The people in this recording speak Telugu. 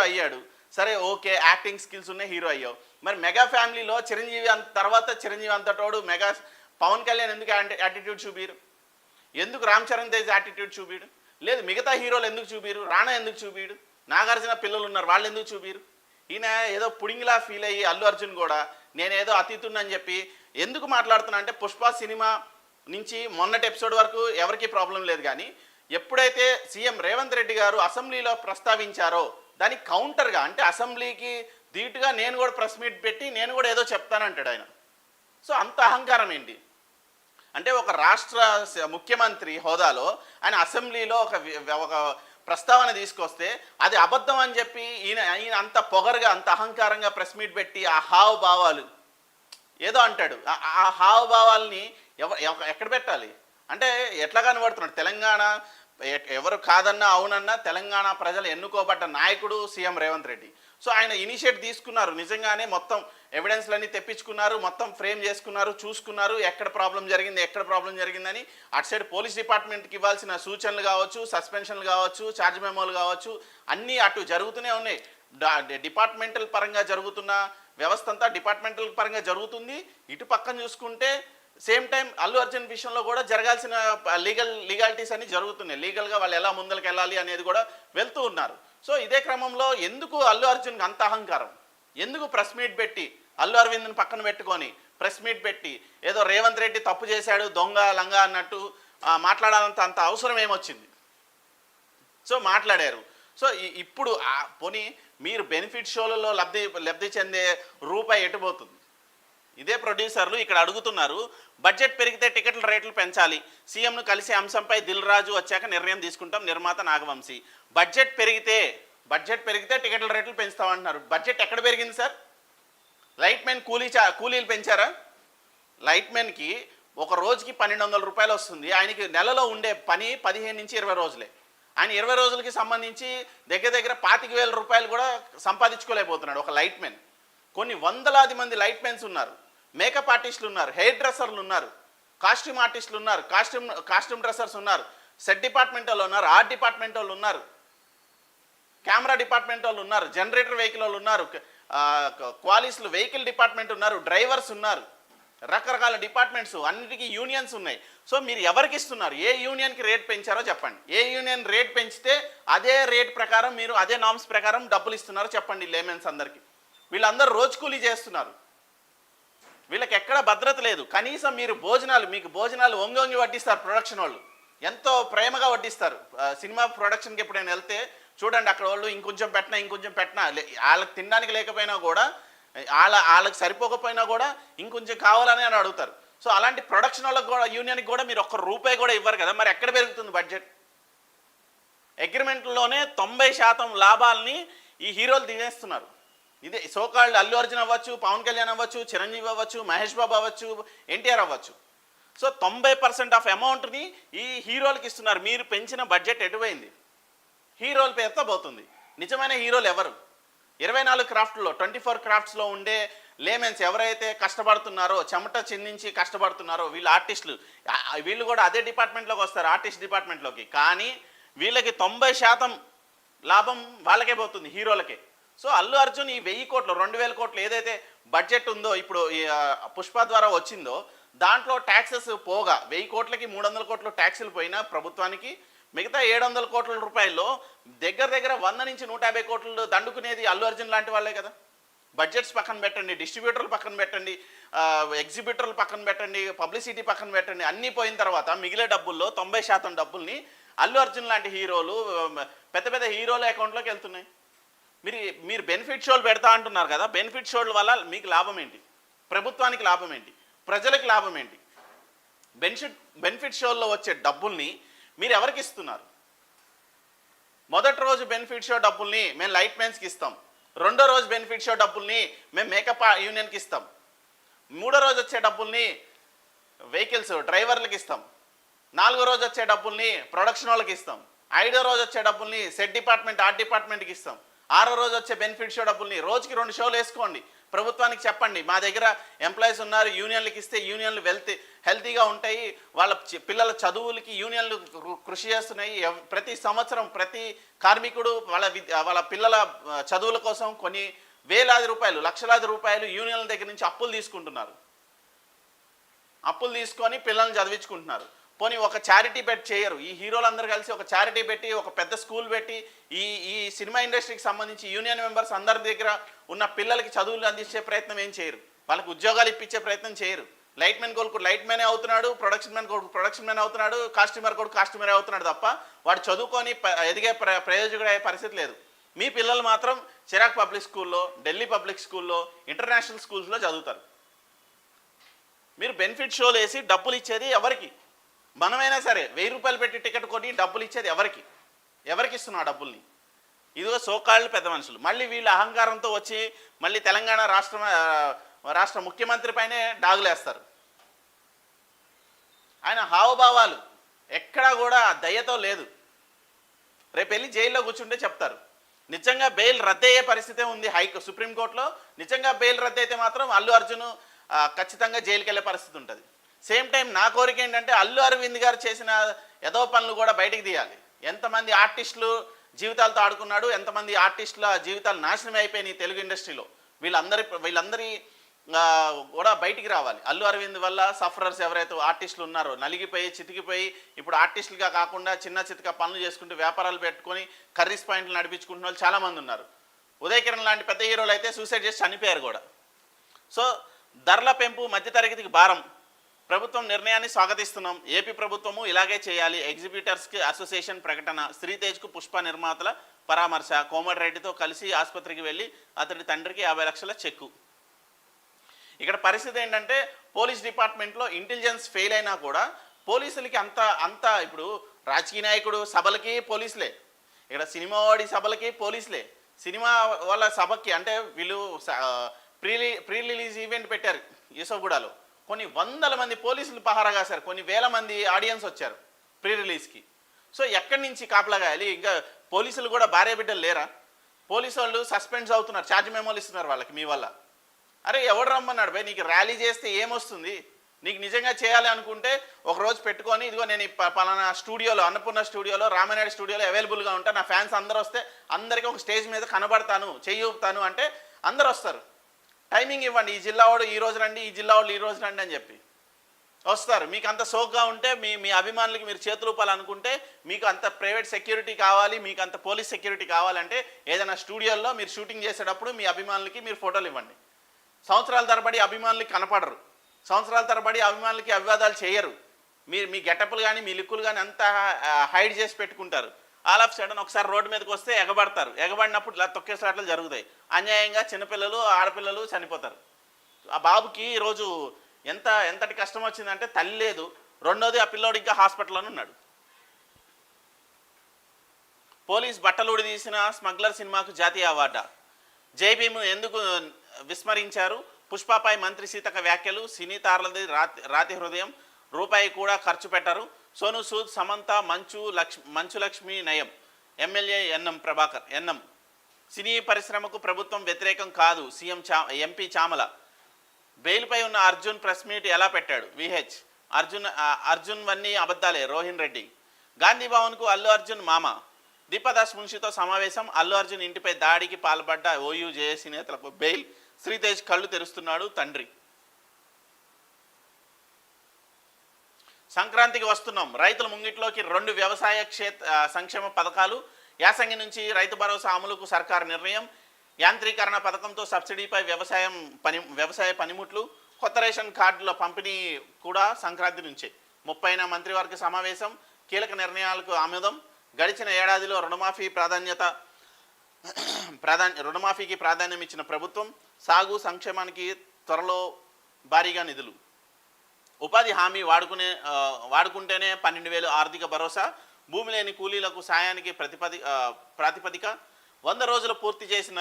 అయ్యాడు. సరే ఓకే యాక్టింగ్ స్కిల్స్ ఉన్నాయి హీరో అయ్యావు. మరి మెగా ఫ్యామిలీలో చిరంజీవి అంత తర్వాత చిరంజీవి అంతటోడు మెగా పవన్ కళ్యాణ్ ఎందుకు యాటిట్యూడ్ చూపిరు? ఎందుకు రామ్ చరణ్ తేజ్ యాటిట్యూడ్ చూపిడు లేదు మిగతా హీరోలు ఎందుకు చూపిరు? రాణా ఎందుకు చూపిడు నాగార్జున పిల్లలు ఉన్నారు వాళ్ళు ఎందుకు చూపిరు? ఈయన ఏదో పుడింగిలా ఫీల్ అయ్యి అల్లు అర్జున్ కూడా నేనేదో అతీతున్నని చెప్పి ఎందుకు మాట్లాడుతున్నా అంటే పుష్ప సినిమా నుంచి మొన్నటి ఎపిసోడ్ వరకు ఎవరికీ ప్రాబ్లం లేదు కానీ ఎప్పుడైతే సీఎం రేవంత్ రెడ్డి గారు అసెంబ్లీలో ప్రస్తావించారో దానికి కౌంటర్గా అంటే అసెంబ్లీకి ధీటుగా నేను కూడా ప్రెస్ మీట్ పెట్టి నేను కూడా ఏదో చెప్తానంటాడు ఆయన. సో అంత అహంకారం ఏంటి? అంటే ఒక రాష్ట్ర ముఖ్యమంత్రి హోదాలో ఆయన అసెంబ్లీలో ఒక ఒక ప్రస్తావన తీసుకొస్తే అది అబద్ధం అని చెప్పి ఈయన ఈయన అంత పొగరుగా అంత అహంకారంగా ప్రెస్ మీట్ పెట్టి ఆ హావభావాలు ఏదో అంటాడు. ఆ- హావభావాల్ని ఎవ ఎవ- ఎక్కడ పెట్టాలి? అంటే ఎట్లా కనబడుతున్నాడు? తెలంగాణ ఎవరు కాదన్నా అవునన్నా తెలంగాణ ప్రజలు ఎన్నుకోబడ్డ నాయకుడు సీఎం రేవంత్ రెడ్డి. సో ఆయన ఇనిషియేట్ తీసుకున్నారు. నిజంగానే మొత్తం ఎవిడెన్స్లన్నీ తెప్పించుకున్నారు మొత్తం ఫ్రేమ్ చేసుకున్నారు చూసుకున్నారు ఎక్కడ ప్రాబ్లం జరిగింది ఎక్కడ ప్రాబ్లం జరిగిందని. అటు సైడ్ పోలీస్ డిపార్ట్మెంట్కి ఇవ్వాల్సిన సూచనలు కావచ్చు సస్పెన్షన్లు కావచ్చు ఛార్జ్ మెమోలు కావచ్చు అన్నీ అటు జరుగుతూనే ఉన్నాయి. డిపార్ట్మెంటల్ పరంగా జరుగుతున్న వ్యవస్థ అంతా డిపార్ట్మెంటల్ పరంగా జరుగుతుంది. ఇటు పక్కన చూసుకుంటే సేమ్ టైం అల్లు అర్జున్ విషయంలో కూడా జరగాల్సిన లీగల్ లీగాలిటీస్ అన్ని జరుగుతున్నాయి. లీగల్గా వాళ్ళు ఎలా ముందరికి వెళ్ళాలి అనేది కూడా వెళ్తూ ఉన్నారు. సో ఇదే క్రమంలో ఎందుకు అల్లు అర్జున్కి అంత అహంకారం? ఎందుకు ప్రెస్ మీట్ పెట్టి అల్లు అరవింద్ని పక్కన పెట్టుకొని ప్రెస్ మీట్ పెట్టి ఏదో రేవంత్ రెడ్డి తప్పు చేశాడు దొంగ లంగా అన్నట్టు మాట్లాడాలంత అంత అవసరం ఏమొచ్చింది? సో మాట్లాడారు. సో ఇప్పుడు ఆ పోనీ మీరు బెనిఫిట్ షోలలో లబ్ధి లబ్ధి చెందే రూపాయి ఎటుపోతుంది ఇదే ప్రొడ్యూసర్లు ఇక్కడ అడుగుతున్నారు బడ్జెట్ పెరిగితే టికెట్ల రేట్లు పెంచాలి. సీఎంను కలిసే అంశంపై దిల్ రాజు వచ్చాక నిర్ణయం తీసుకుంటాం నిర్మాత నాగవంశీ. బడ్జెట్ పెరిగితే బడ్జెట్ పెరిగితే టికెట్ల రేట్లు పెంచుతామంటున్నారు. బడ్జెట్ ఎక్కడ పెరిగింది సార్? లైట్ మెన్ కూలీ చా కూలీలు పెంచారా? లైట్ మెన్కి ఒక రోజుకి పన్నెండు వందల రూపాయలు వస్తుంది. ఆయనకి నెలలో ఉండే పని పదిహేను నుంచి ఇరవై రోజులే. ఆయన ఇరవై రోజులకి సంబంధించి దగ్గర దగ్గర పాతిక వేల రూపాయలు కూడా సంపాదించుకోలేకపోతున్నాడు ఒక లైట్ మెన్ కొన్ని వందలాది మంది లైట్ మెన్స్ ఉన్నారు. మేకప్ ఆర్టిస్టులు ఉన్నారు హెయిర్ డ్రెస్సర్లు ఉన్నారు కాస్ట్యూమ్ ఆర్టిస్టులు ఉన్నారు కాస్ట్యూమ్ కాస్ట్యూమ్ డ్రెస్సర్స్ ఉన్నారు సెట్ డిపార్ట్మెంట్ వాళ్ళు ఉన్నారు ఆర్ట్ డిపార్ట్మెంట్ వాళ్ళు ఉన్నారు కెమెరా డిపార్ట్మెంట్ వాళ్ళు ఉన్నారు జనరేటర్ వెహికల్ వాళ్ళు ఉన్నారు క్వాలిస్లు వెహికల్ డిపార్ట్మెంట్ ఉన్నారు డ్రైవర్స్ ఉన్నారు రకరకాల డిపార్ట్మెంట్స్ అన్నిటికీ యూనియన్స్ ఉన్నాయి. సో మీరు ఎవరికి ఇస్తున్నారు? ఏ యూనియన్కి రేట్ పెంచారో చెప్పండి. ఏ యూనియన్ రేట్ పెంచితే అదే రేట్ ప్రకారం మీరు అదే నామ్స్ ప్రకారం డబ్బులు ఇస్తున్నారో చెప్పండి లేమెన్స్ అందరికీ. వీళ్ళందరూ రోజు కూలీ చేస్తున్నారు. వీళ్ళకి ఎక్కడ భద్రత లేదు. కనీసం మీరు భోజనాలు మీకు భోజనాలు ఒంగొంగి వడ్డిస్తారు ప్రొడక్షన్ వాళ్ళు. ఎంతో ప్రేమగా వడ్డిస్తారు. సినిమా ప్రొడక్షన్కి ఎప్పుడైనా వెళ్తే చూడండి అక్కడ వాళ్ళు ఇంకొంచెం పెట్టినా ఇంకొంచెం పెట్టినా వాళ్ళకి తినడానికి లేకపోయినా కూడా వాళ్ళ వాళ్ళకి సరిపోకపోయినా కూడా ఇంకొంచెం కావాలని అని అడుగుతారు. సో అలాంటి ప్రొడక్షన్ వాళ్ళకి కూడా యూనియన్కి కూడా మీరు ఒక్క రూపాయి కూడా ఇవ్వరు కదా. మరి ఎక్కడ పెరుగుతుంది బడ్జెట్ అగ్రిమెంట్లోనే తొంభై శాతం లాభాలని ఈ హీరోలు తినేస్తున్నారు ఇదే సోకాళ్ళు అల్లు అర్జున్ అవ్వచ్చు పవన్ కళ్యాణ్ అవ్వచ్చు చిరంజీవి అవ్వచ్చు మహేష్ బాబు అవ్వచ్చు ఎన్టీఆర్ అవ్వచ్చు. సో తొంభై పర్సెంట్ ఆఫ్ అమౌంట్ని ఈ హీరోలకి ఇస్తున్నారు. మీరు పెంచిన బడ్జెట్ ఎటువైంది? హీరోల పేరుతో పోతుంది. నిజమైన హీరోలు ఎవరు? ఇరవై నాలుగు క్రాఫ్ట్లో ట్వంటీ ఫోర్ క్రాఫ్ట్స్లో ఉండే లేమెన్స్ ఎవరైతే కష్టపడుతున్నారో చెమట చిందించి కష్టపడుతున్నారో వీళ్ళు ఆర్టిస్టులు. వీళ్ళు కూడా అదే డిపార్ట్మెంట్లోకి వస్తారు ఆర్టిస్ట్ డిపార్ట్మెంట్లోకి. కానీ వీళ్ళకి తొంభై శాతం లాభం వాళ్ళకే పోతుంది హీరోలకే. సో అల్లు అర్జున్ ఈ వెయ్యి కోట్లు రెండు వేల కోట్లు ఏదైతే బడ్జెట్ ఉందో ఇప్పుడు పుష్ప ద్వారా వచ్చిందో దాంట్లో ట్యాక్సెస్ పోగా. వెయ్యి కోట్లకి మూడు వందల కోట్లు ట్యాక్సులు పోయినా ప్రభుత్వానికి మిగతా ఏడు వందల కోట్ల రూపాయల్లో దగ్గర దగ్గర వంద నుంచి నూట యాభై కోట్లు దండుకునేది అల్లు అర్జున్ లాంటి వాళ్ళే కదా. బడ్జెట్స్ పక్కన పెట్టండి డిస్ట్రిబ్యూటర్లు పక్కన పెట్టండి ఎగ్జిబ్యూటర్లు పక్కన పెట్టండి పబ్లిసిటీ పక్కన పెట్టండి అన్నీ పోయిన తర్వాత మిగిలే డబ్బుల్లో తొంభై శాతం డబ్బుల్ని అల్లు అర్జున్ లాంటి హీరోలు పెద్ద పెద్ద హీరోల అకౌంట్లోకి వెళ్తున్నాయి. మీరు మీరు బెనిఫిట్ షోలు పెడతా అంటున్నారు కదా బెనిఫిట్ షోల వల్ల మీకు లాభం ఏంటి? ప్రభుత్వానికి లాభం ఏంటి? ప్రజలకు లాభం ఏంటి? బెనిఫిట్ బెనిఫిట్ షోల్లో వచ్చే డబ్బుల్ని మీరు ఎవరికి ఇస్తున్నారు? మొదటి రోజు బెనిఫిట్ షో డబ్బుల్ని మేము లైట్ మెన్స్కి ఇస్తాం. రెండో రోజు బెనిఫిట్ షో డబ్బుల్ని మేము మేకప్ యూనియన్కి ఇస్తాం. మూడో రోజు వచ్చే డబ్బుల్ని వెహికల్స్ డ్రైవర్లకు ఇస్తాం. నాలుగో రోజు వచ్చే డబ్బుల్ని ప్రొడక్షన్ వాళ్ళకి ఇస్తాం. ఐదో రోజు వచ్చే డబ్బుల్ని సెట్ డిపార్ట్మెంట్ ఆర్ట్ డిపార్ట్మెంట్కి ఇస్తాం. ఆరో రోజు వచ్చే బెనిఫిట్ షో డబ్బుల్ని రోజుకి రెండు షోలు వేసుకోండి. ప్రభుత్వానికి చెప్పండి. మా దగ్గర ఎంప్లాయీస్ ఉన్నారు యూనియన్లకు ఇస్తే యూనియన్లు వెల్తీ హెల్తీగా ఉంటాయి. వాళ్ళ పిల్లల చదువులకి యూనియన్లు కృషి చేస్తున్నాయి. ప్రతి సంవత్సరం ప్రతి కార్మికుడు వాళ్ళ విద్య వాళ్ళ పిల్లల చదువుల కోసం కొన్ని వేలాది రూపాయలు లక్షలాది రూపాయలు యూనియన్ల దగ్గర నుంచి అప్పులు తీసుకుంటున్నారు. అప్పులు తీసుకొని పిల్లల్ని చదివించుకుంటున్నారు. పోనీ ఒక చారిటీ పెట్టి చేయరు. ఈ హీరోలందరూ కలిసి ఒక చారిటీ పెట్టి ఒక పెద్ద స్కూల్ పెట్టి ఈ ఈ సినిమా ఇండస్ట్రీకి సంబంధించి యూనియన్ మెంబర్స్ అందరి దగ్గర ఉన్న పిల్లలకి చదువులు అందించే ప్రయత్నం ఏం చేయరు. వాళ్ళకి ఉద్యోగాలు ఇప్పించే ప్రయత్నం చేయరు. లైట్ మెన్ కొడుకు లైట్ మ్యానే అవుతున్నాడు ప్రొడక్షన్ మ్యాన్ కొడుకు ప్రొడక్షన్ మ్యాన్ అవుతున్నాడు కాస్ట్యూమర్ కొడుకు కాస్ట్యూమరే అవుతున్నాడు తప్ప వాడు చదువుకొని ఎదిగే ప్ర ప్రయోజకుడు అయ్యే పరిస్థితి లేదు. మీ పిల్లలు మాత్రం చిరాక్ పబ్లిక్ స్కూల్లో ఢిల్లీ పబ్లిక్ స్కూల్లో ఇంటర్నేషనల్ స్కూల్స్లో చదువుతారు. మీరు బెనిఫిట్ షోలు వేసి డబ్బులు ఇచ్చేది ఎవరికి? మనమైనా సరే వెయ్యి రూపాయలు పెట్టి టికెట్ కొని డబ్బులు ఇచ్చేది ఎవరికి? ఎవరికి ఇస్తున్నా ఆ డబ్బుల్ని? ఇదిగో సోకాళ్ళు పెద్ద మనుషులు. మళ్ళీ వీళ్ళ అహంకారంతో వచ్చి మళ్ళీ తెలంగాణ రాష్ట్ర రాష్ట్ర ముఖ్యమంత్రి పైనే డాగులేస్తారు. ఆయన హావభావాలు ఎక్కడా కూడా దయతో లేదు. రేపు వెళ్ళి జైల్లో కూర్చుంటే చెప్తారు. నిజంగా బెయిల్ రద్దయ్యే పరిస్థితే ఉంది హై సుప్రీంకోర్టులో. నిజంగా బెయిల్ రద్దయితే మాత్రం అల్లు అర్జున్ ఖచ్చితంగా జైలుకి వెళ్ళే పరిస్థితి ఉంటుంది. సేమ్ టైం నా కోరిక ఏంటంటే అల్లు అరవింద్ గారు చేసిన ఏదో పనులు కూడా బయటికి తీయాలి. ఎంతమంది ఆర్టిస్టులు జీవితాలతో ఆడుకున్నాడు ఎంతమంది ఆర్టిస్టుల జీవితాలు నాశనం అయిపోయినాయి తెలుగు ఇండస్ట్రీలో. వీళ్ళందరి వీళ్ళందరి కూడా బయటికి రావాలి. అల్లు అరవింద్ వల్ల సఫరర్స్ ఎవరైతే ఆర్టిస్టులు ఉన్నారో నలిగిపోయి చితికిపోయి ఇప్పుడు ఆర్టిస్టులుగా కాకుండా చిన్న చితక పనులు చేసుకుంటూ వ్యాపారాలు పెట్టుకొని కర్రీస్ పాయింట్లు నడిపించుకుంటున్న వాళ్ళు చాలామంది ఉన్నారు. ఉదయకిరణ్ లాంటి పెద్ద హీరోలు అయితే సూసైడ్ చేసి చనిపోయారు కూడా. సో ధరల పెంపు మధ్యతరగతికి భారం. ప్రభుత్వం నిర్ణయాన్ని స్వాగతిస్తున్నాం. ఏపీ ప్రభుత్వము ఇలాగే చేయాలి. ఎగ్జిబిటర్స్కి అసోసియేషన్ ప్రకటన శ్రీతేజ్కు పుష్ప నిర్మాతల పరామర్శ కోమటిరెడ్డితో కలిసి ఆసుపత్రికి వెళ్ళి అతడి తండ్రికి యాభై లక్షల చెక్కు. ఇక్కడ పరిస్థితి ఏంటంటే పోలీస్ డిపార్ట్మెంట్లో ఇంటెలిజెన్స్ ఫెయిల్ అయినా కూడా పోలీసులకి అంత అంత ఇప్పుడు రాజకీయ నాయకుడు సభలకి పోలీసులే. ఇక్కడ సినిమా వాడి సభలకి పోలీసులే. సినిమా వాళ్ళ సభకి అంటే వీళ్ళు ప్రీ ప్రీ రిలీజ్ ఈవెంట్ పెట్టారు. యూసఫ్గూడలో కొన్ని వందల మంది పోలీసులు పహారా కాశారు. కొన్ని వేల మంది ఆడియన్స్ వచ్చారు ప్రీ రిలీజ్కి సో ఎక్కడి నుంచి కాపలా కాయాలి ఇంకా పోలీసులు కూడా భార్య బిడ్డలు లేరా? పోలీసు వాళ్ళు సస్పెండ్స్ అవుతున్నారు. ఛార్జ్ మెమోలు ఇస్తున్నారు వాళ్ళకి మీ వల్ల. అరే ఎవడు రమ్మన్నాడు భయ్ నీకు ర్యాలీ చేస్తే ఏమొస్తుంది? నీకు నిజంగా చేయాలి అనుకుంటే ఒకరోజు పెట్టుకొని ఇదిగో నేను పలానా స్టూడియోలో అన్నపూర్ణ స్టూడియోలో రామనాయుడు స్టూడియోలో అవైలబుల్గా ఉంటా. నా ఫ్యాన్స్ అందరూ వస్తే అందరికీ ఒక స్టేజ్ మీద కనబడతాను చేయూపుతాను అంటే అందరు వస్తారు టైమింగ్ ఇవ్వండి ఈ జిల్లా వాడు ఈ రోజు రండి ఈ జిల్లా వాళ్ళు ఈ రోజు రండి అని చెప్పి. వస్తారు. మీకు అంత సోగ్గా ఉంటే మీ మీ అభిమానులకి మీరు చేతులు ఊపాలనుకుంటే మీకు అంత ప్రైవేట్ సెక్యూరిటీ కావాలి మీకు అంత పోలీస్ సెక్యూరిటీ కావాలంటే ఏదైనా స్టూడియోల్లో మీరు షూటింగ్ చేసేటప్పుడు మీ అభిమానులకి మీరు ఫోటోలు ఇవ్వండి. సంవత్సరాల తరబడి అభిమానులకి కనపడరు. సంవత్సరాల తరబడి అభిమానులకి అవివాదాలు చేయరు. మీరు మీ గెటప్లు కానీ మీ లుక్కులు కానీ అంతా హైడ్ చేసి పెట్టుకుంటారు. ఆల్ ఆఫ్ సడన్ ఒకసారి రోడ్డు మీదకి వస్తే ఎగబడతారు. ఎగబడినప్పుడు ఇలా తొక్కేసాట్లు జరుగుతాయి. అన్యాయంగా చిన్నపిల్లలు ఆడపిల్లలు చనిపోతారు. ఆ బాబుకి ఈరోజు ఎంత ఎంతటి కష్టం వచ్చిందంటే తల్లి లేదు. రెండోది ఆ పిల్లోడు ఇంకా హాస్పిటల్లోనే ఉన్నాడు. పోలీస్ బట్టలుడి తీసిన స్మగ్లర్ సినిమాకు జాతీయ అవార్డా. జై భీమ్ ఎందుకు విస్మరించారు? పుష్పపై మంత్రి సీతక వ్యాఖ్యలు సినీ తారలది రాతి రాతి హృదయం రూపాయి కూడా ఖర్చు పెట్టరు. సోను సూద్ సమంత మంచు లక్ష్ మంచు లక్ష్మి నయం. MLA NM Prabhakar. ఎన్ఎం సినీ పరిశ్రమకు ప్రభుత్వం వ్యతిరేకం కాదు సీఎం చా ఎంపీ చామల. బెయిల్పై ఉన్న అర్జున్ ప్రెస్ మీట్ ఎలా పెట్టాడు? విహెచ్. అర్జున్ అర్జున్ వన్నీ అబద్ధాలే రోహిన్ రెడ్డి. గాంధీ భవన్కు అల్లు అర్జున్ మామ. దీపదాస్ మున్షితో సమావేశం. అల్లు అర్జున్ ఇంటిపై దాడికి పాల్పడ్డ ఓయూ జేఏసీ నేతలకు బెయిల్. శ్రీతేజ్ కళ్ళు తెరుస్తున్నాడు తండ్రి. సంక్రాంతికి వస్తున్నాం. రైతుల ముంగిట్లోకి రెండు వ్యవసాయ క్షేత్ర సంక్షేమ పథకాలు. యాసంగి నుంచి రైతు భరోసా అమలుకు సర్కారు నిర్ణయం. యాంత్రీకరణ పథకంతో సబ్సిడీపై వ్యవసాయం పని వ్యవసాయ పనిముట్లు. కొత్త రేషన్ కార్డుల పంపిణీ కూడా సంక్రాంతి నుంచే. ముప్పైన మంత్రివర్గ సమావేశం. కీలక నిర్ణయాలకు ఆమోదం. గడిచిన ఏడాదిలో రుణమాఫీ ప్రాధాన్యత ప్రాధాన్య రుణమాఫీకి ప్రాధాన్యం ఇచ్చిన ప్రభుత్వం సాగు సంక్షేమానికి త్వరలో భారీగా నిధులు. ఉపాధి హామీ వాడుకునే ఆ, వాడుకుంటేనే పన్నెండు వేలు ఆర్థిక భరోసా భూమి లేని కూలీలకు సాయానికి ప్రతిపది ప్రాతిపదిక. వంద రోజులు పూర్తి చేసిన